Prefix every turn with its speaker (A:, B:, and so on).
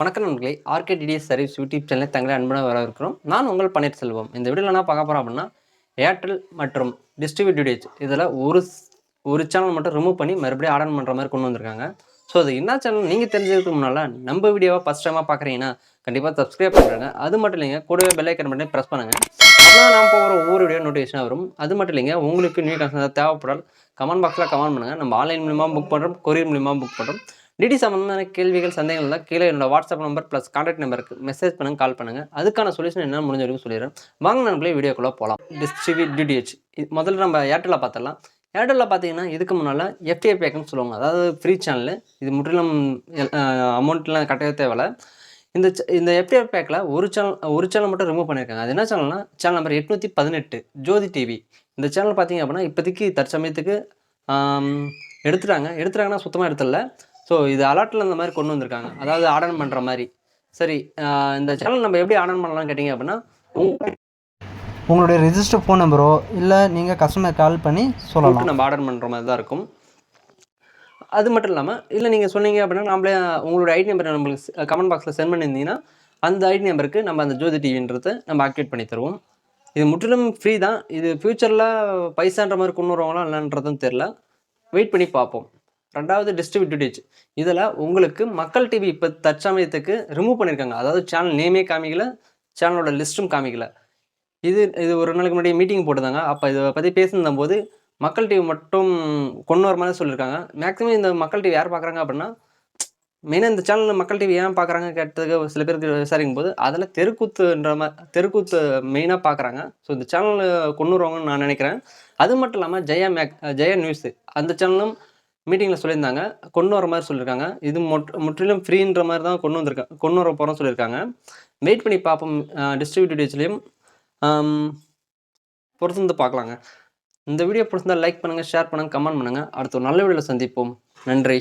A: வணக்கம் நண்பர்களே RK TDS service YouTube சேனலில் தங்களை அன்புடன் வர இருக்கிறோம் நான் உங்கள் பன்னீர் செல்வம் இந்த வீடியோவில் என்ன பார்க்க போகிறோம் அப்படின்னா ஏர்டெல் மற்றும் டிஸ்ட்ரிபியூட்டிடிஎச் இதில் ஒரு ஒரு சேனல் மட்டும் ரிமூவ் பண்ணி மறுபடியும் ஆர்டர் பண்ணுற மாதிரி கொண்டு வந்திருக்காங்க. ஸோ அது என்ன சேனல் நீங்கள் தெரிஞ்சதுக்கு முன்னால் நம்ம வீடியோவை ஃபஸ்ட் டைமாக பார்க்குறீங்கன்னா கண்டிப்பாக சப்ஸ்கிரைப் பண்ணுறாங்க அது மட்டும் இல்லைங்க கூடவே பெல் ஐக்கன் பண்ணி ப்ரெஸ் பண்ணுங்கள் அப்போ நான் போகிற ஒவ்வொரு வீடியோ நோட்டிஃபிகேஷனாக வரும். அது மட்டும் இல்லைங்க உங்களுக்கு நியூ கன்சன் தேவைப்படால் கமெண்ட் பாக்ஸில் கமெண்ட் பண்ணுங்கள் நம்ம ஆன்லைன் மூலிமா புக் பண்ணுறோம் கொரியர் மூலிமா புக் பண்ணுறோம் டிடி சம்மந்தமான கேள்விகள் சந்தேகங்கள் இருந்தால் கீழே என்னோட வாட்ஸ்அப் நம்பர் ப்ளஸ் கான்டாக்ட் நம்பருக்கு மெசேஜ் பண்ணுங்க கால் பண்ணுங்கள் அதுக்கான சொல்யூஷன் என்ன முடிஞ்ச வரைக்கும் சொல்லிடுறேன். வாங்க நண்பர்களே வீடியோக்குள்ளே போகலாம் டிஸ்ட்ரிபியூட் டிடிஹெச் முதல்ல நம்ம ஏர்டெல்லில் பார்த்துடலாம் ஏர்டெல்லில் பார்த்தீங்கன்னா இதுக்கு முன்னால் எஃப்டிஐ பேக்குன்னு சொல்லுவாங்க. அதாவது ஃப்ரீ சேனல் இது முற்றிலும் அமௌண்ட்லாம் கட்டவே தேவையில்ல. இந்த இந்த எஃப்டிஐ பேக்கில் ஒரு சேனல் ஒரு சேனல் மட்டும் ரிமூவ் பண்ணியிருக்காங்க. அது என்ன சேனல்னா சேனல் நம்பர் எட்நூற்றி பதினெட்டு ஜோதி டிவி இந்த சேனல் பார்த்தீங்க அப்படின்னா இப்போதைக்கு தற்சமயத்துக்கு எடுத்துட்டாங்க. எடுத்துட்டாங்கன்னா சுத்தமாக எடுத்துடல. ஸோ இது அலர்ட்டில் இந்த மாதிரி கொண்டு வந்திருக்காங்க. அதாவது ஆர்டர் பண்ணுற மாதிரி. சரி இந்த சேனல் நம்ம எப்படி ஆர்டர் பண்ணலாம்னு கேட்டிங்க அப்படின்னா உங்க
B: உங்களுடைய ரெஜிஸ்டர் ஃபோன் நம்பரோ இல்லை நீங்கள் கஸ்டமர் கால் பண்ணி சொல்லலாம்.
A: நம்ம ஆர்டர் பண்ணுற மாதிரி தான் இருக்கும். அது மட்டும் இல்லாமல் இல்லை நீங்கள் சொன்னீங்க அப்படின்னா நம்மளே உங்களோட ஐடி நம்பர் நம்மளுக்கு கமெண்ட் பாக்ஸில் சென்ட் பண்ணியிருந்தீங்கன்னா அந்த ஐடி நம்பருக்கு நம்ம அந்த ஜோதி டிவின்றதை நம்ம ஆக்டிவேட் பண்ணி தருவோம். இது முற்றிலும் ஃப்ரீ தான். இது ஃப்யூச்சரில் பைசான்ற மாதிரி கொண்டு வருவாங்களா இல்லைன்றதும் தெரில வெயிட் பண்ணி பார்ப்போம். ரெண்டாவது டிஸ்ட்ரிபியூட்டேஜ் இதில் உங்களுக்கு மக்கள் டிவி இப்போ தற்சமயத்துக்கு ரிமூவ் பண்ணியிருக்காங்க அதாவது சேனல் நேமே காமிக்கல சேனலோட லிஸ்ட்டும் காமிக்கல. இது இது ஒரு நாளைக்கு முன்னாடி மீட்டிங் போட்டிருந்தாங்க. அப்போ இதை பற்றி பேசியிருந்த போது மக்கள் டிவி மட்டும் கொண்டு வர மாதிரி சொல்லியிருக்காங்க. மேக்ஸிமம் இந்த மக்கள் டிவி யார் பார்க்குறாங்க அப்படின்னா மெயினாக இந்த சேனலில் மக்கள் டிவி ஏன் பார்க்குறாங்க கேட்டதுக்கு சில பேருக்கு விசாரிக்கும் போது அதில் தெருக்கூத்துன்ற மாதிரி தெருக்கூத்து மெயினாக பார்க்குறாங்க ஸோ இந்த சேனல் கொண்டு வருவாங்கன்னு நான் நினைக்கிறேன். அது மட்டும் இல்லாமல் ஜெயா மேக் ஜெயா நியூஸ் அந்த சேனலும் மீட்டிங்கில் சொல்லியிருந்தாங்க. கொண்டு வர மாதிரி சொல்லியிருக்காங்க. இது மொட் முற்றிலும் ஃப்ரீன்ற மாதிரி தான் கொண்டு வந்திருக்காங்க கொண்டு வர போகிறோம் சொல்லியிருக்காங்க. வெயிட் பண்ணி பார்ப்போம். டிஸ்ட்ரிபியூட்டேஜ்லேயும் பொறுத்து வந்து பார்க்கலாங்க. இந்த வீடியோ பிடிச்சிருந்தா லைக் பண்ணுங்கள் ஷேர் பண்ணுங்கள் கமெண்ட் பண்ணுங்கள் அடுத்த ஒரு நல்ல வீடியோவில் சந்திப்போம். நன்றி.